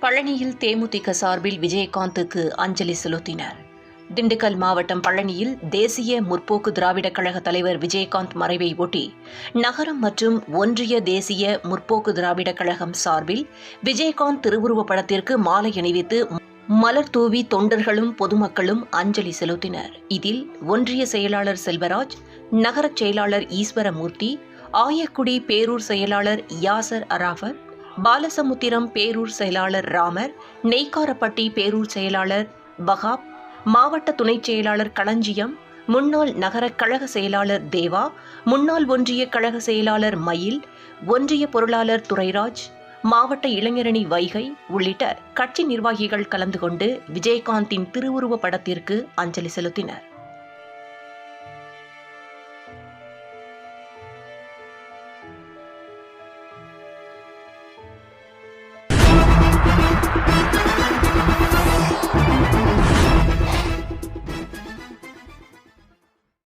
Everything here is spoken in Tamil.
பழனியில் தேமுதிக சார்பில் விஜயகாந்துக்கு அஞ்சலி செலுத்தினர். திண்டுக்கல் மாவட்டம் பழனியில் தேசிய முற்போக்கு திராவிடக் கழக தலைவர் விஜயகாந்த் மறைவை ஒட்டி நகரம் மற்றும் ஒன்றிய தேசிய முற்போக்கு திராவிடக் கழகம் சார்பில் விஜயகாந்த் திருவுருவப் படத்திற்கு மாலை அணிவித்து மலர் தூவி தொண்டர்களும் பொதுமக்களும் அஞ்சலி செலுத்தினர். இதில் ஒன்றிய செயலாளர் செல்வராஜ் நகரச் செயலாளர் ஈஸ்வரமூர்த்தி ஆயக்குடி பேரூர் செயலாளர் யாசர் அராஃபர் பாலசமுத்திரம் பேரூர் செயலாளர் ராமர் நெய்க்காரப்பட்டி பேரூர் செயலாளர் பகாப் மாவட்ட துணைச் செயலாளர் களஞ்சியம் முன்னாள் நகர கழக செயலாளர் தேவா முன்னாள் ஒன்றிய கழக செயலாளர் மயில் ஒன்றிய பொருளாளர் துரைராஜ் மாவட்ட இளைஞரணி வைகை உள்ளிட்ட கட்சி நிர்வாகிகள் கலந்து கொண்டு விஜயகாந்தின் திருவுருவ படத்திற்கு அஞ்சலி செலுத்தினர்.